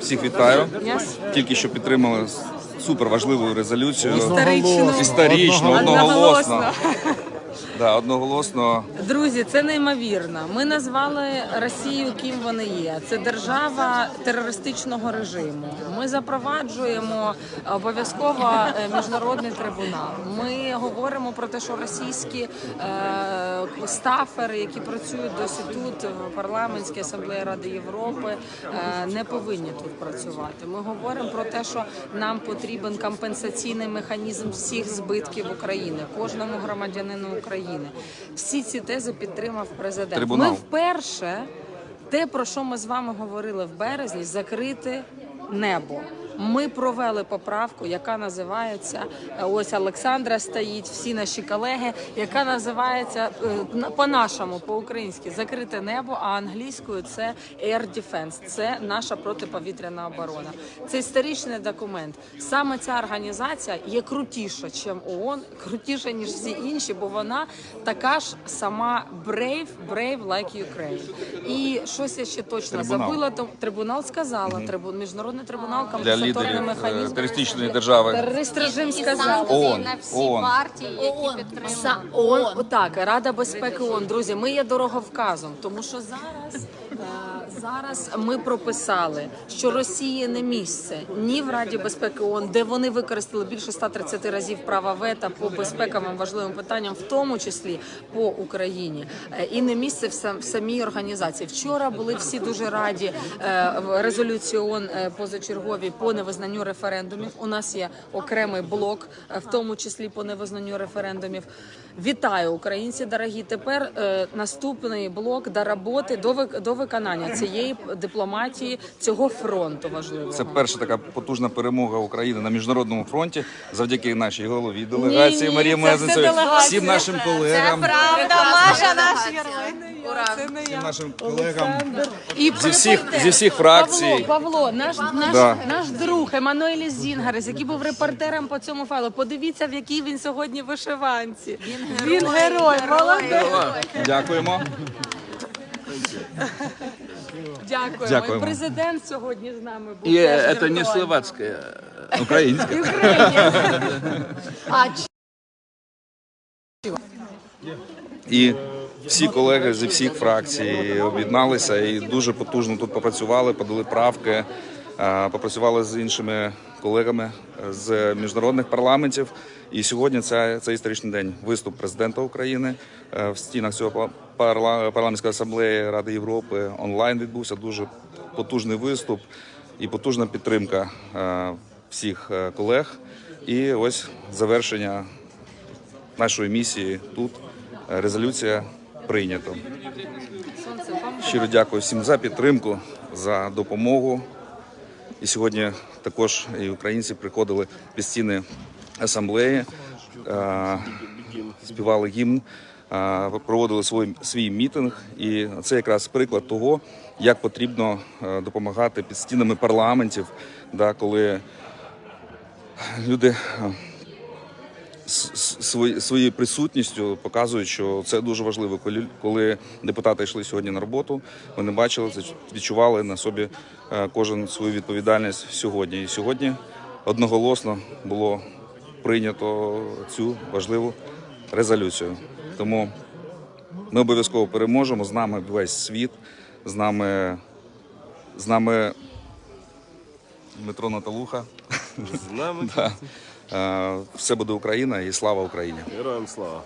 Всіх вітаю. Тільки що підтримали супер важливу резолюцію. Історично. Історично, Одноголосно. Да, одноголосно. Друзі, це неймовірно. Ми назвали Росію ким вони є. Це держава терористичного режиму. Ми запроваджуємо обов'язково е, міжнародний трибунал. Ми говоримо про те, що російські е, стафери, які працюють досі тут, в парламентській асамблеї Ради Європи, е, не повинні тут працювати. Ми говоримо про те, що нам потрібен компенсаційний механізм всіх збитків України, кожному громадянину України. Всі ці тези підтримав президент. Трибунал. Ми вперше те, про що ми з вами говорили в березні, закрити небо. Ми провели поправку, яка називається е, ось Олександра стоїть, всі наші колеги, яка називається е, по-нашому, по-українськи закрите небо, а англійською це Air Defense. Це наша протиповітряна оборона. Це історичний документ. Саме ця організація є крутіша, ніж ООН, крутіша ніж всі інші, бо вона така ж сама brave, brave like Ukraine. І щось я ще точно забула. То трибунал сказала. Трибу міжнародний трибунал Для лідерів е, механізм. терористичної держави. Терорист режим сказав. ООН, на всі ООН. партії, які підтримують. Са- ООН, Отак, Рада безпеки ООН. Друзі, ми є дороговказом, тому що зараз, е, зараз ми прописали, що Росії не місце ні в Раді безпеки ООН, де вони використали більше 130 разів права вето по безпековим важливим питанням, в тому числі по Україні, е, і не місце в самій організації. Вчора були всі дуже раді е, в резолюції ООН е, позачергові по невизнанню референдумів. У нас є окремий блок, в тому числі по невизнанню референдумів. Вітаю, українці дорогі. Тепер е, наступний блок до роботи до вик- до виконання цієї дипломатії цього фронту важливого. Це перша така потужна перемога України на міжнародному фронті завдяки нашій голові делегації Ні-ні, Марії це делегація. всім нашим колегам, Правда, Маша наш всім нашим колегам І зі всіх зі всіх фракцій. Павло, Павло, наш наш, Да. наш друг Еммануель Зінгарес, який був репортером по цьому файлу. Подивіться, в якій він сьогодні вишиванці. Він герой, молодець. Дякуємо. Дякуємо. Дякуємо. І президент сьогодні з нами був. И теж это не віртуально. І Україні. А І всі колеги зі всіх фракцій об'єдналися і дуже потужно тут попрацювали, подали правки, е, попрацювали з іншими колегами з міжнародних парламентів. І сьогодні це, це історичний день. Виступ президента України е, в стінах цього пар- парламентської асамблеї Ради Європи онлайн відбувся дуже потужний виступ і потужна підтримка е, всіх е, колег. І ось завершення нашої місії тут. Резолюція прийнято. Щиро дякую всім за підтримку, за допомогу. І сьогодні також і українці приходили під стіни асамблеї, співали гімн, проводили свій, свій мітинг. І це якраз приклад того, як потрібно допомагати під стінами парламентів, да, коли люди своєю присутністю показують, що це дуже важливо. Коли, депутати йшли сьогодні на роботу, вони бачили це, відчували на собі е, кожен свою відповідальність сьогодні. І сьогодні одноголосно було прийнято цю важливу резолюцію. Тому ми обов'язково переможемо. З нами весь світ, з нами, з нами Дмитро Наталуха. З нами Все буде Україна і слава Україні! героям слава.